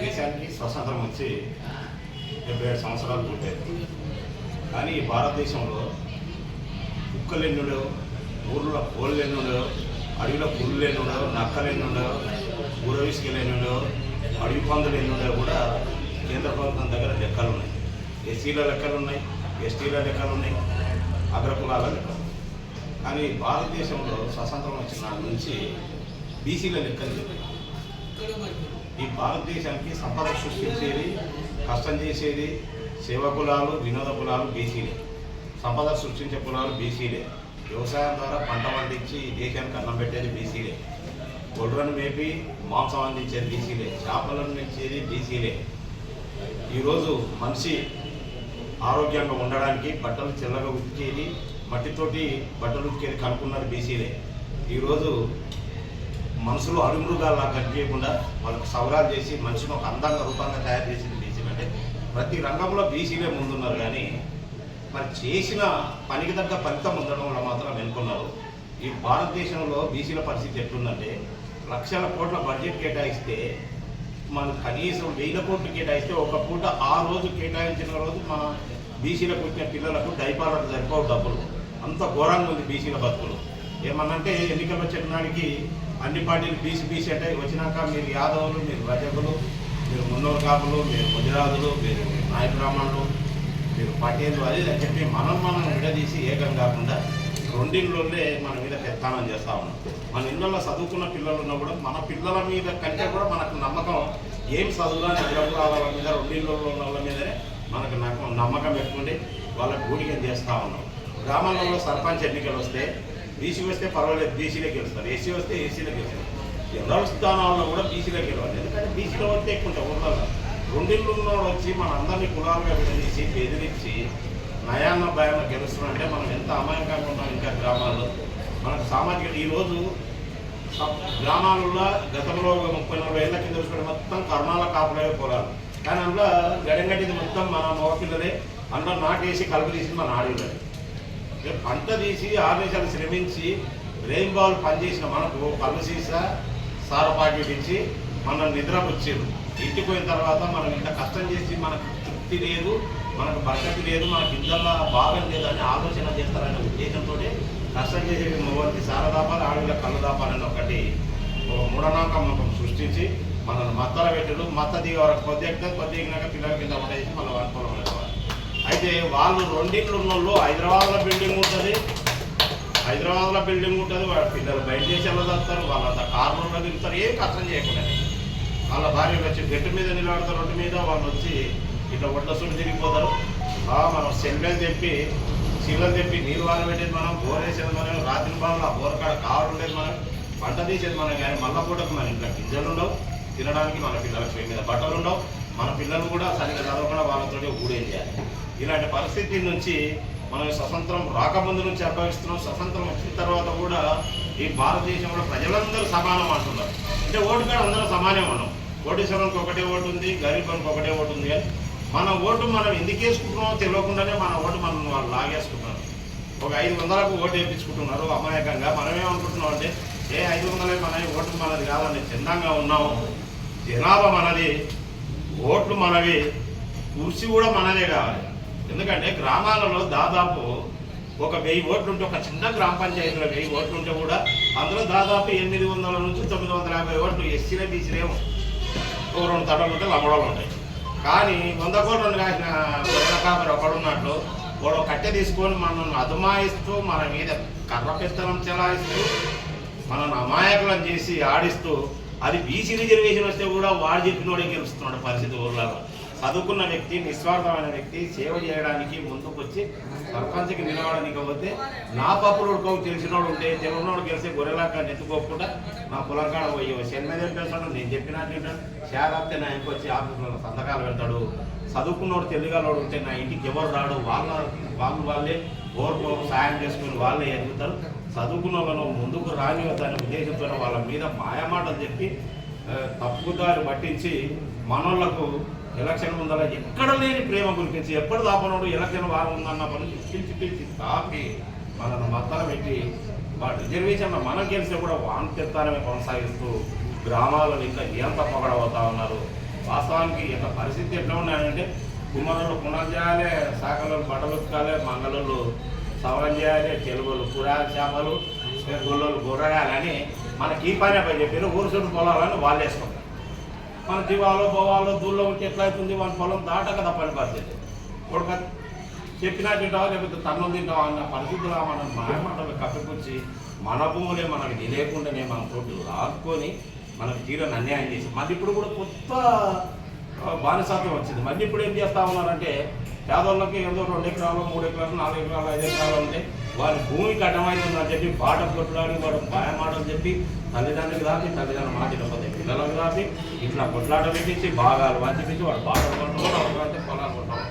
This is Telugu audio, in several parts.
దేశానికి స్వతంత్రం వచ్చి డెబ్బై ఏడు సంవత్సరాలు పూర్తయింది కానీ భారతదేశంలో కుక్కలు ఊర్లో కోళ్ళు అడవిలో పుల్లు ఎన్నుడో నక్కలు ఎన్నుడో అడవి పందులు ఎన్నుడో కూడా కేంద్ర ప్రభుత్వం దగ్గర లెక్కలు ఉన్నాయి ఎస్సీల లెక్కలు ఉన్నాయి ఎస్టీల లెక్కలు ఉన్నాయి అగ్రకులాల లెక్కలు. కానీ భారతదేశంలో స్వతంత్రం వచ్చిన నుంచి బీసీల లెక్కలు చెప్పారు ఈ భారతదేశానికి సంపద సృష్టించేది కష్టం చేసేది సేవ కులాలు వినోద కులాలు బీసీలే. సంపద సృష్టించే కులాలు బీసీలే. వ్యవసాయం ద్వారా పంట పండించి దేశానికి అన్నం పెట్టేది బీసీలే. గొడ్రను మేపి మాంసం అందించేది బీసీలే. చేపలను పెంచేది బీసీలే. ఈరోజు మనిషి ఆరోగ్యంగా ఉండడానికి బట్టలు చిల్లగా ఉతికేది మట్టితోటి బట్టలు ఉతికేది కనుక్కున్నది బీసీలే. ఈరోజు మనసులో అడుగులుగా కనిపించకుండా వాళ్ళకి సవరాలు చేసి మనిషిని ఒక అందంగా రూపంగా తయారు చేసింది బీసీలు అంటే ప్రతి రంగంలో బీసీలే ముందున్నారు కానీ మరి చేసిన పనికి తగ్గ ఫలితం ఉండడం వల్ల మాత్రం వెనుకున్నారు. ఈ భారతదేశంలో బీసీల పరిస్థితి ఎట్లుందంటే లక్షల కోట్ల బడ్జెట్ కేటాయిస్తే మన కనీసం వెయ్యి కోట్లు కేటాయిస్తే ఒక పూట ఆ రోజు కేటాయించిన రోజు మన బీసీలకు వచ్చిన పిల్లలకు డైపాలకు సరిపోవు డబ్బులు. అంత ఘోరంగా ఉంది బీసీల బతుకులు. ఏమన్నంటే ఎన్నికలు వచ్చిన నాడికి అన్ని పార్టీలు బీసీ బీసీ అంటే వచ్చినాక మీరు యాదవులు మీరు రజకులు మీరు మున్నూరు కాపులు మీరు గుజరాతులు మీరు నాయ బ్రాహ్మణులు మీరు పటేలు అది అని చెప్పి మనం మనం విడదీసి ఏకం కాకుండా రెండిళ్ళే మన మీద పెత్తానం చేస్తూ ఉన్నాం. మన ఇళ్ళల్లో చదువుకున్న పిల్లలు ఉన్నప్పుడు మన పిల్లల మీద కంటే కూడా మనకు నమ్మకం ఏం చదువులని అగ్రకులాల వాళ్ళ మీద రెండిళ్ళలో ఉన్న వాళ్ళ మీదనే మనకు నమ్మకం నమ్మకం పెట్టుకుండి వాళ్ళకి గూడికం చేస్తూ ఉన్నాం. గ్రామాలలో సర్పంచ్ ఎన్నికలు వస్తే బీసీ వస్తే పర్వాలేదు బీసీలో గెలుస్తారు. ఎస్సీ వస్తే ఏసీలే గెలుస్తారు. జనరల్ స్థానాల్లో కూడా బీసీలో గెలవాలి. ఎందుకంటే బీసీలో వస్తే ఎక్కువ ఉంటాయి ఊళ్ళలో రెండిళ్ళు ఉన్నవాడు వచ్చి మన అందరినీ కులాలుగా విడదీసి బెదిరించి నయాన్న భయాన్న గెలుస్తున్నాడంటే మనం ఎంత అమాయకంగా ఉన్నాం ఇంకా గ్రామాల్లో. మనకు సామాజిక ఈరోజు గ్రామాలలో గతంలో ముప్పై నలభై ఏళ్ళ కింద చూసుకుంటే మొత్తం కర్ణాల కాపులే పోరాలు కానీ అందులో గడంగట్టింది మొత్తం మన మగపిల్లలే. అందులో నాటేసి కలుపు తీసి మన ఆడపిల్లలే. పంట తీసి ఆవేశాలు శ్రమించి రెయిన్ బాల్ పనిచేసిన మనకు కళ్ళు సీసా సార పాకెట్ ఇచ్చి మనం నిద్రపుచ్చారు ఇంటికి పోయిన తర్వాత మనం ఇంత కష్టం చేసి మనకు తృప్తి లేదు మనకు బరకతి లేదు మనకు ఇందల్లా భాగం లేదు అని ఆలోచన చేస్తారనే ఉద్దేశంతో కష్టం చేసే మొగోళ్ళకి సారదాపాలు ఆడవిల కళ్ళు దాపాలని ఒకటి ఒక సృష్టించి మనల్ని మత్తలు పెట్టడు మత్త దిగ వరకు కొద్ది ఎక్కితే కొద్ది ఎక్కినాక పిల్లల కింద పడేసి మళ్ళీ అనుకూలం అయితే వాళ్ళు రెండింటిలో ఉన్న వాళ్ళు హైదరాబాద్లో బిల్డింగ్ ఉంటుంది. హైదరాబాద్లో బిల్డింగ్ ఉంటుంది. వాళ్ళ పిల్లలు బయట దేశాల్లో చదువుతారు. వాళ్ళంతా కార్లలో తిరుగుతారు. ఏం కష్టం చేయకుండా. వాళ్ళ భార్యలు వచ్చి గట్టి మీద నిలబడతారు. రోడ్డు మీద వాళ్ళు వచ్చి ఇట్లా ఒడ్ల సుడి తిరిగిపోతారు. మనం సెల్వేలు తెప్పి శీలం తెప్పి నీరు వారబెట్టేది మనం బోర్ వేసేది మనం రాత్రి బాగా బోరకాడ కావడం ఉండేది మనం పంట తీసేది మనం కానీ మళ్ళా పూటకు మన ఇంట్లో గింజలు ఉండవు. తినడానికి మన పిల్లలకి మీద బట్టలు ఉండవు. మన పిల్లలు కూడా సరిగ్గా చదవకుండా వాళ్ళతో ఊడేం చేయాలి ఇలాంటి పరిస్థితి నుంచి మనం స్వతంత్రం రాకముందు నుంచి అనుభవిస్తున్నాం స్వతంత్రం వచ్చిన తర్వాత కూడా ఈ భారతదేశంలో ప్రజలందరూ సమానం అంటున్నారు. అంటే ఓటు కూడా అందరూ సమానం ఉన్నాం. కోటేశ్వరంకి ఒకటే ఓటు ఉంది గరీబానికి ఒకటే ఓటు ఉంది కానీ మన ఓటు మనం ఎందుకు వేసుకుంటున్నామో తెలియకుండానే మన ఓటు మనం వాళ్ళు లాగేసుకుంటున్నారు. ఒక ఐదు వందలకు ఓటు వేయించుకుంటున్నారు అమాయకంగా. మనమేమనుకుంటున్నాం అంటే ఏ ఐదు వందలే మన ఓటు మనది కాదని చిన్నంగా ఉన్నాము. జనాభా మనది ఓట్లు మనవి కుర్చీ కూడా మనదే కావాలి. ఎందుకంటే గ్రామాలలో దాదాపు ఒక వెయ్యి ఓట్లు ఉంటే ఒక చిన్న గ్రామ పంచాయతీలో వెయ్యి ఓట్లు ఉంటే కూడా అందులో దాదాపు ఎనిమిది వందల నుంచి తొమ్మిది వందల యాభై ఓట్లు ఎస్సీలే బీసీలే ఓ రెండు తడలు ఉంటే లంబడలు ఉంటాయి. కానీ వంద కోట్లు కాసిన గొర్రెల కాపరి ఒకడున్నట్లు వాడు కట్టె తీసుకొని మనల్ని అదుమాయిస్తూ మన మీద కర్ర పెత్తనం చెలాయిస్తూ మనల్ని అమాయకులను చేసి ఆడిస్తూ అది బీసీ రిజర్వేషన్ వస్తే కూడా వాడు చెప్పినోడే గెలుస్తున్నాడు పరిస్థితి ఊర్లలో. చదువుకున్న వ్యక్తి నిస్వార్థమైన వ్యక్తి సేవ చేయడానికి ముందుకు వచ్చి సర్పంచ్కి నిలవడానికి పోతే నా పప్పులు ఉడుకోకు తెలిసినోడు ఉంటే తెలియనోడు గెలిస్తే గొర్రెలాగా నెత్తుకోకుండా నా పొలం కాడ పోయి చెన్నై పెడతాడు నేను చెప్పినట్టు షేరాప్తే నా ఇంటికి వచ్చి ఆఫీసులో సంతకాలు పెడతాడు. చదువుకున్నోడు తెలియగలవాడు ఉంటే నా ఇంటికి ఎవరు రాడు? వాళ్ళ వాళ్ళు వాళ్ళే ఓర్పు సాయం చేసుకుని వాళ్ళే ఎదుగుతారు. చదువుకున్న వాళ్ళను ముందుకు రాని దాని ఉద్దేశంతో వాళ్ళ మీద మాయమాటలు చెప్పి తప్పుదారి పట్టించి మనోళ్ళకు ఎలక్షన్ ముందర ఎక్కడ లేని ప్రేమ గురించి ఎప్పుడు దాపనోడు ఎలక్షన్ వారం ఉందన్న పనులు పిలిచి పిలిచి తాపి మనల్ని మత్తన పెట్టి వాడు రిజర్వేషన్లో మనం గెలిస్తే కూడా వాన్ కొనసాగిస్తూ గ్రామాలను ఇంకా ఎంత పొగడబోతా ఉన్నారు. వాస్తవానికి యొక్క పరిస్థితి ఎట్లా ఉన్నాయంటే కుమ్మరులు పునర్జాలే శాఖలో శాఖలు బట్టలు ఉతకాలి మంగళలు సవరం చేయాలి తెలుగులు కూరగాయల చేపలు గొల్లలు గుర్రగాయలని మనకి ఈ పని పని చెప్పారు. ఊరు చుట్టూ పొలాలని వాళ్ళు వేసుకుంటారు మన దివాలో పోవాలో దూల్లో ఉంటే ఎట్లా అవుతుంది మన పొలం దాటక తప్పని పరిస్థితి. కొడుక చెప్పినా తింటావా లేకపోతే తన్నులు తింటావా అన్న పరిస్థితుల్లో మనం మాయమాటలు కప్పిపుచ్చి మన భూములే మనకు తెలియకుండానే మన తోటి రాసుకొని మనకు తీరని అన్యాయం చేసి మళ్ళీ ఇప్పుడు కూడా కొత్త బానిసత్వం వచ్చింది. మళ్ళీ ఇప్పుడు ఏం చేస్తా ఉన్నారంటే పేదోళ్ళకి ఏదో రెండు ఎకరాలు మూడు ఎకరాలు నాలుగు ఎకరాలు ఐదు ఎకరాలు ఉంటే వారి భూమికి అడ్డమవుతుందని చెప్పి బాట కొట్లాడి వాడు మాటలు చెప్పి తల్లిదండ్రులకు రాపి తల్లిదండ్రులు మాట ఇవ్వకపోతే పిల్లలకు రాపి ఇట్లా కొట్లాట పెట్టించి భాగాలు వంచిపించి వాడు బాటలు కొంటాడు పొలాలు కొంటాడు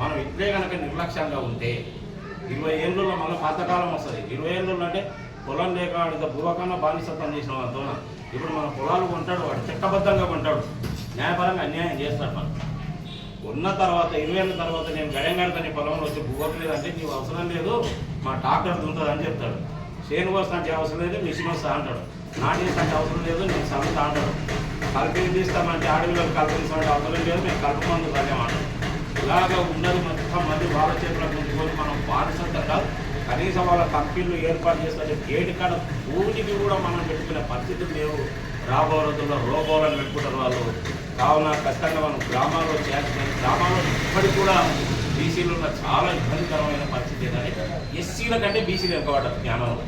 మనం ఇట్లే కనుక నిర్లక్ష్యంగా ఉంటే ఇరవై ఏళ్ళలో మళ్ళీ పాతకాలం వస్తుంది. ఇరవై ఏళ్ళు అంటే పొలం లేక వాడితో భూవకన్నా బానిసత్వం చేసిన వాళ్ళతో ఇప్పుడు మన పొలాలు కొంటాడు వాడు చట్టబద్ధంగా కొంటాడు. న్యాయపరంగా అన్యాయం చేస్తాడు మనం ఉన్న తర్వాత ఇరవై ఏళ్ళ తర్వాత నేను గడియం కడతాను పొలంలో వచ్చి భూగట్లేదంటే నీకు అవసరం లేదు మా ట్రాక్టర్ దుంతుంది అని చెప్తాడు. చేను కోస్తానికి అవసరం లేదు మిషన్ వస్తా అంటాడు. నాటేస్తానికి అవసరం లేదు నేను సమంతా అంటాడు. కలిపి తీస్తామంటే ఆడవిలో కల్పించాలంటే అవసరం లేదు మేము కలుపు మందు తాగేమంటాడు ఇలాగ ఉన్నది మొత్తం మంది వాళ్ళ చేతిలో ముందుకొని మనం బానిసంగా కనీసం వాళ్ళ కంపెనీలు ఏర్పాటు చేస్తే గేటు కాడ భూమికి కూడా మనం పెట్టుకునే పరిస్థితులు లేవు. రాబో రోజుల్లో రోబోలను పెట్టుకుంటారు వాళ్ళు. కావున ఖచ్చితంగా మనం గ్రామాల్లో చేయాల్సిన గ్రామాల్లో ఇప్పటికి కూడా బీసీలు ఉన్న చాలా ఇబ్బందికరమైన పరిస్థితి ఏంటంటే ఎస్సీల కంటే బీసీలు ఎక్కువ జ్ఞానంలో.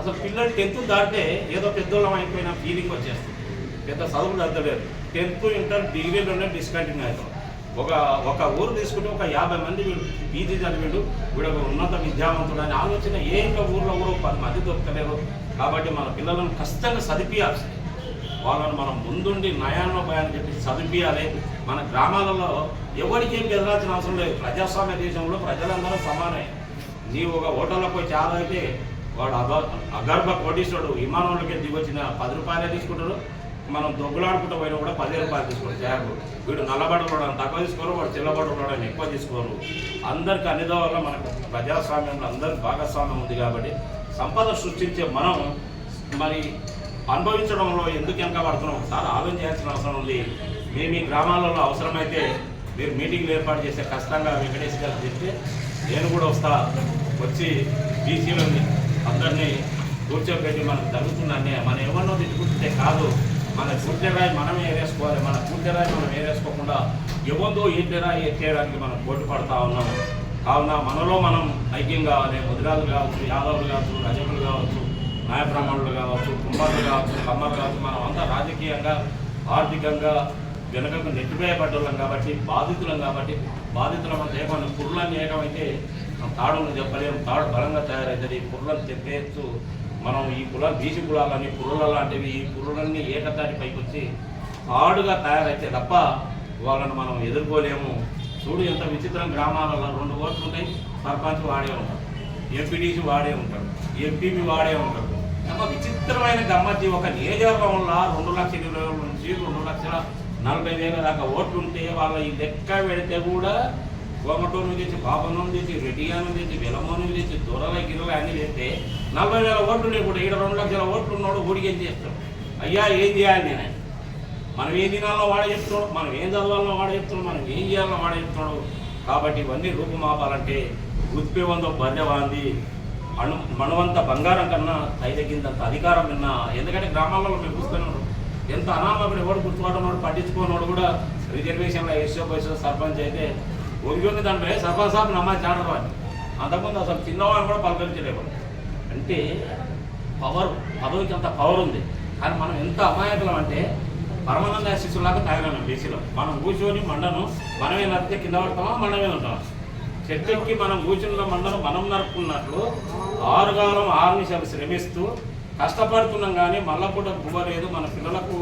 అసలు పిల్లలు టెన్త్ దాటితే ఏదో పెద్దోళ్ళం అయిపోయిన ఫీలింగ్ వచ్చేస్తుంది. పెద్ద చదువులు అద్దలేదు టెన్త్ ఇంటర్ డిగ్రీలోనే డిస్కంటిన్యూ అవుతాం. ఒక ఒక ఊరు తీసుకుంటే ఒక యాభై మంది వీడు పీజీ చదివిండు వీడు ఒక ఉన్నత విద్యావంతుడు అని ఆలోచన ఏ ఇంకా ఊర్లో కూడా పది మంది దొరకలేరు కాబట్టి మన పిల్లలను ఖచ్చితంగా చదివించాల్సింది వాళ్ళని మనం ముందుండి నయాన్నో భయాన్ని చెప్పి చదివియాలి మన గ్రామాలలో ఎవరికి ఏం బెదరాల్సిన అవసరం లేదు. ప్రజాస్వామ్య దేశంలో ప్రజలందరూ సమానే నీవు ఒక హోటల్లో పోయి చాలా అయితే వాడు అగ అగర్భ కోటీశ్వరుడు. విమానంలోకి దిగొచ్చిన పది రూపాయలే తీసుకుంటాడు. మనం దొంగలాడుకుంటూ పోయినా కూడా పది రూపాయలు తీసుకోరు జాబు వీడు నల్లబడుకోవడం తక్కువ తీసుకోరు. వాడు చిల్లబడుకోవడం ఎక్కువ తీసుకోరు. అందరికి అన్ని వల్ల మనకు ప్రజాస్వామ్యంలో అందరికి భాగస్వామ్యం ఉంది కాబట్టి సంపద సృష్టించే మనం మరి అనుభవించడంలో ఎందుకు వెనక పడుతున్నాం ఒకసారి ఆలోచన చేయాల్సిన అవసరం ఉంది. మేము ఈ గ్రామాలలో అవసరమైతే మీరు మీటింగ్లు ఏర్పాటు చేస్తే కష్టంగా వెంకటేష్ గారు చెప్తే నేను కూడా వస్తా వచ్చి బీసీలని అందరినీ కూర్చోబెట్టి మనకు జరుగుతున్న మనం ఎవరినో తిట్టుకుంటే కాదు మన పూర్తిరాయి మనమే ఏరేసుకోవాలి మన పూర్తిరాయి మనం ఏరేసుకోకుండా ఎవరిదో ఏంటిరాయి ఎత్తేయడానికి మనం పోటీ పడతా ఉన్నాం. కావున మనలో మనం ఐక్యం కావాలి. ముదిరాజులు కావచ్చు యాదవులు కావచ్చు రజకులు కావచ్చు న్యాయబ్రాహ్మణులు కావచ్చు కుమారులు కావచ్చు కమ్మలు కావచ్చు మనం అంతా రాజకీయంగా ఆర్థికంగా వెనుకకు నెట్టివేయబడ్డోళ్ళం కాబట్టి బాధితులం కాబట్టి బాధితులం అంటే మన పుర్లని ఏకమైతే మనం తాడును చెప్పలేము తాడు బలంగా తయారవుతుంది ఈ పుర్లను తెప్పేయచ్చు మనం ఈ కుల బీసీ కులాలని పుర్రుల లాంటివి ఈ పుర్రులన్నీ ఏకతాటి పైకి వచ్చి తాడుగా తయారైతే తప్ప వాళ్ళని మనం ఎదుర్కోలేము. చూడు ఎంత విచిత్రం గ్రామాలలో రెండు ఓట్లు ఉంటాయి సర్పంచ్ వాడే ఉంటాడు ఎంపీడీసీ వాడే ఉంటాడు ఎంపీపీ వాడే ఉంటాడు. అమ్మ విచిత్రమైన గమ్మతి ఒక నియోజకవర్గంలో రెండు లక్షల ఇరవై వేల నుంచి రెండు లక్షల నలభై వేల దాకా ఓట్లు ఉంటే వాళ్ళ ఈ లెక్క పెడితే కూడా కోమటోను తెచ్చి బాబను తెచ్చి రెడ్డిగాను తెచ్చి విలమోను తెచ్చి దొరల గిరల అన్ని తెస్తే నలభై వేల ఓట్లు ఉన్నాయి కూడా ఇక్కడ రెండు లక్షల ఓట్లు ఉన్నాడు ఓడికేం ఏం చేస్తాడు? అయ్యా ఏం చేయాలి నేను? మనం ఏం తినాలో వాడ చెప్తున్నాడు మనం ఏం చదవాలో వాడ చెప్తున్నాడు మనం ఏం చేయాలో వాడ చెప్తున్నాడు. కాబట్టి ఇవన్నీ రూపుమాపాలంటే ఉత్పే వందో బర్రె వాంది అణు మణువంత బంగారం కన్నా తగినంత అధికారం విన్నా ఎందుకంటే గ్రామాలలో మేము చూస్తున్నాడు ఎంత అనామకుడు ఎవడు గుర్తుపడనోడు పట్టించుకోనోడు కూడా రిజర్వేషన్లో ఎస్సో బస్సు సర్పంచ్ అయితే ఒంగి దానిపై సర్పంచ్ సాబ్ నమ్మాలి చాడరు అని అంతకుముందు అసలు చిన్నవాడిని కూడా పలకరించలేవు అంటే పవర్ పదవికి అంత పవర్ ఉంది. కానీ మనం ఎంత అమాయకులం అంటే పరమానంద శిష్యులాగా తయారైనాం బీసీలో. మనం కూర్చొని మండను మనమే నడితే కింద పడతామా మండమే ఉంటాం చెట్టెక్కి మనం కూర్చున్న మండలం మనం నరుపుకున్నట్లు ఆరుగాలం ఆరు శ్రమిస్తూ కష్టపడుతున్నాం కానీ మళ్ళా కూడా గువ్వలేదు మన పిల్లలకు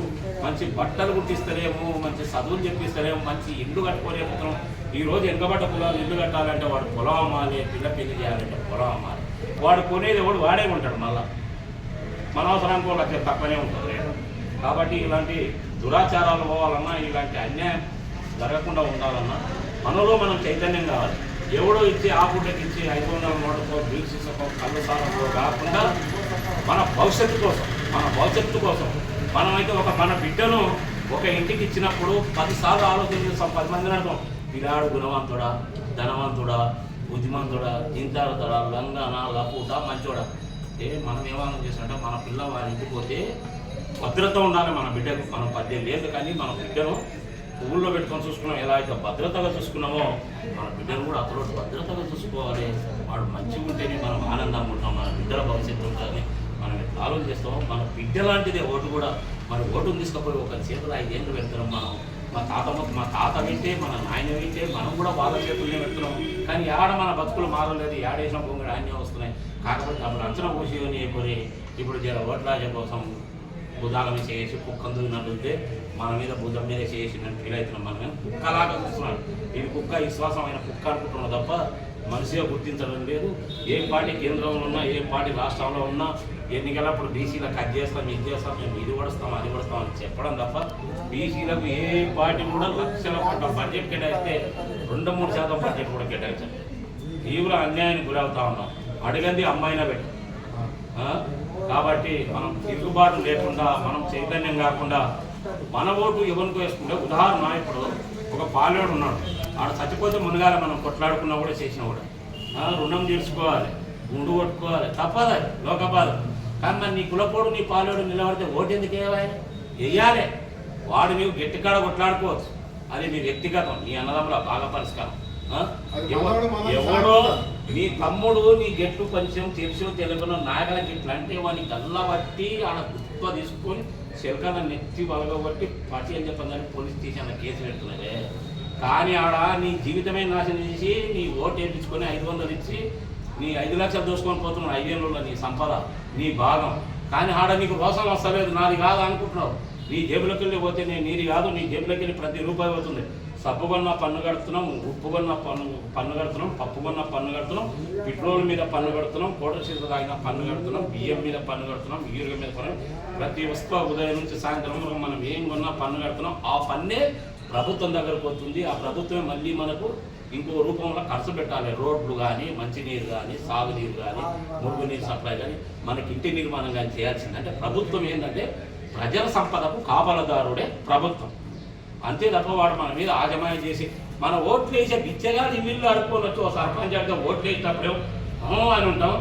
మంచి బట్టలు కుట్టిస్తలేము మంచి చదువులు చెప్పిస్తలేము మంచి ఇల్లు కట్టుకోలేకపోతున్నాం ఈ రోజు పొలాలు ఇల్లు కట్టాలంటే వాడు పొలం అమ్మాలి పిల్ల పెళ్ళి చేయాలంటే పొలం అమ్మాలి వాడు కొనేది ఎవడు? వాడే ఉంటాడు మళ్ళా. మన అవసరానికి వాళ్ళకి తక్కువనే ఉంటుంది. కాబట్టి ఇలాంటి దురాచారాలు పోవాలన్నా ఇలాంటి అన్యాయం జరగకుండా ఉండాలన్నా మనలో మనం చైతన్యం కావాలి. ఎవడో ఇచ్చి ఆ పూటకి ఇచ్చి ఐదు వందల నోటుకో బీసీసకో కళ్ళు కాకుండా మన భవిష్యత్తు కోసం మన భవిష్యత్తు కోసం. మనమైతే ఒక మన బిడ్డను ఒక ఇంటికి ఇచ్చినప్పుడు పదిసార్లు ఆలోచన చేస్తాం పది మందిని అంటాం పిల్లాడు గుణవంతుడా ధనవంతుడా బుద్ధిమంతుడా జింతాడుతాడా లంగానా లపూట మంచోడా. ఏ మనం ఏమన్నా చేసినట్టే మన పిల్ల వారి ఇంటికి పోతే భద్రత ఉండాలి మన బిడ్డకు. మనం పద్దెనిమిది లేదు కానీ మన బిడ్డను పువ్వుల్లో పెట్టుకొని చూసుకున్నాం. ఎలా అయితే భద్రతగా చూసుకున్నామో మన బిడ్డలు కూడా అతడు భద్రతగా చూసుకోవాలి. వాడు మంచిగా ఉంటేనే మనం ఆనందంగా ఉంటాం. మన బిడ్డల భవిష్యత్తు ఉంటుందని మనం ఎట్లా ఆలోచన చేస్తామో మన బిడ్డ లాంటిదే ఓటు కూడా. మన ఓటును తీసుకుపోయి ఒక చేతులు ఐదేళ్ళు పెడతాం మనం. మా తాత మా తాత వింటే మన నాయన వింటే మనం కూడా వాళ్ళ చేతుల్నే పెడుతున్నాం. కానీ ఆడ మన బతుకులు మారలేదు. ఏడేసిన పొంగడు అన్నీ వస్తున్నాయి. కాకపోతే అప్పుడు అంచనా పోసి అయిపోయి ఇప్పుడు జర ఓట్లాజ కోసం భుజాల మీద చేసి కుక్కను దున్నట్టుంటే మన మీద భుజం మీద చేసి ఫీల్ అవుతున్నాం మనం. కుక్కలాగా చూస్తున్నాడు. ఇది కుక్క విశ్వాసమైన కుక్క అనుకుంటున్నాం తప్ప మనిషిగా గుర్తించడం లేదు. ఏ పార్టీ కేంద్రంలో ఉన్నా ఏ పార్టీ రాష్ట్రంలో ఉన్నా ఎన్నికలప్పుడు బీసీలకు కట్ చేస్తాం ఇది చేస్తాం మేము ఇది పడుస్తాం అది పడుస్తాం అని చెప్పడం తప్ప బీసీలకు ఏ పార్టీ కూడా లక్షల కోట్ల బడ్జెట్ కేటాయిస్తే రెండు మూడు శాతం బడ్జెట్ కూడా కేటాయించాలి తీవ్ర అన్యాయానికి గురవుతా ఉన్నాం. అడిగంది అమ్మాయినా పెట్టి కాబట్టి మనం తిరుగుబాటు లేకుండా మనం చైతన్యం కాకుండా మన ఓటు ఎవరికి వేసుకుంటే ఉదాహరణ ఇప్పుడు ఒక పాలేడు ఉన్నాడు. ఆడ చచ్చిపోతే మునగాల మనం కొట్లాడుకున్నా కూడా చేసినా కూడా రుణం తీర్చుకోవాలి గుండు కొట్టుకోవాలి తప్పదు లోకపాదు. కానీ నీ కులపోడు నీ పాలేడు నిలబడితే ఓటు ఎందుకు వేయాలి. వెయ్యాలి వాడు నీవు గట్టికాడ కొట్లాడుకోవచ్చు. అది నీ వ్యక్తిగతం నీ అన్నదమ్ముల బాగా పరిష్కారం ఎవడో. నీ తమ్ముడు నీ గెట్టు కొంచెం తెలుసు తెలుగులో నాగలకి ఇట్లా అంటే వాని గల్లా పట్టి ఆడ గుప్ప తీసుకొని చిలకన నెత్తి వలగబట్టి పార్టీ అని చెప్పని పోలీస్ స్టేషన్లో కేసు పెడుతున్నారే. కానీ ఆడ నీ జీవితమే నాశనం చేసి నీ ఓటు వేయించుకొని ఐదు వందలు ఇచ్చి నీ ఐదు లక్షలు దోసుకొని పోతున్నావు ఐదేళ్ళలో నీ సంపద నీ భాగం. కానీ ఆడ నీకు రోసం వస్తలేదు నాది కాదు అనుకుంటున్నావు. నీ జేబులోకి వెళ్ళి పోతే నేను నీది కాదు నీ జేబులోకి వెళ్ళి ప్రతి రూపాయి పోతుంది. సబ్బు కొన్న పన్ను కడుతున్నాం ఉప్పు కొన్న పన్ను పన్ను కడుతున్నాం పప్పు కొన్న పన్ను కడుతున్నాం పెట్రోల్ మీద పన్ను కడుతున్నాం కోటర్ సీత తాగిన పన్ను కడుతున్నాం బియ్యం మీద పన్ను కడుతున్నాం ఈరుగ మీద పన్ను ప్రతి వస్తువు ఉదయం నుంచి సాయంత్రం వరకు మనం ఏం కొన్నా పన్ను కడుతున్నాం. ఆ పన్నే ప్రభుత్వం దగ్గరకు వస్తుంది. ఆ ప్రభుత్వమే మళ్ళీ మనకు ఇంకో రూపంలో ఖర్చు పెట్టాలి. రోడ్లు కానీ మంచినీరు కానీ సాగునీరు కానీ మురుగునీరు సప్లై కానీ మనకి ఇంటి నిర్మాణం కానీ చేయాల్సింది. అంటే ప్రభుత్వం ఏంటంటే ప్రజల సంపదకు కాపలదారుడే ప్రభుత్వం. అంతే తప్ప వాడు మన మీద ఆజమాయం చేసి మన ఓట్లు వేసే బిచ్చగా ఇల్లు అడుక్కొని వచ్చి ఓ సర్పంచ్ అడిగితే ఓట్లు వేసేటప్పుడే "ఆ" అని ఉంటాం.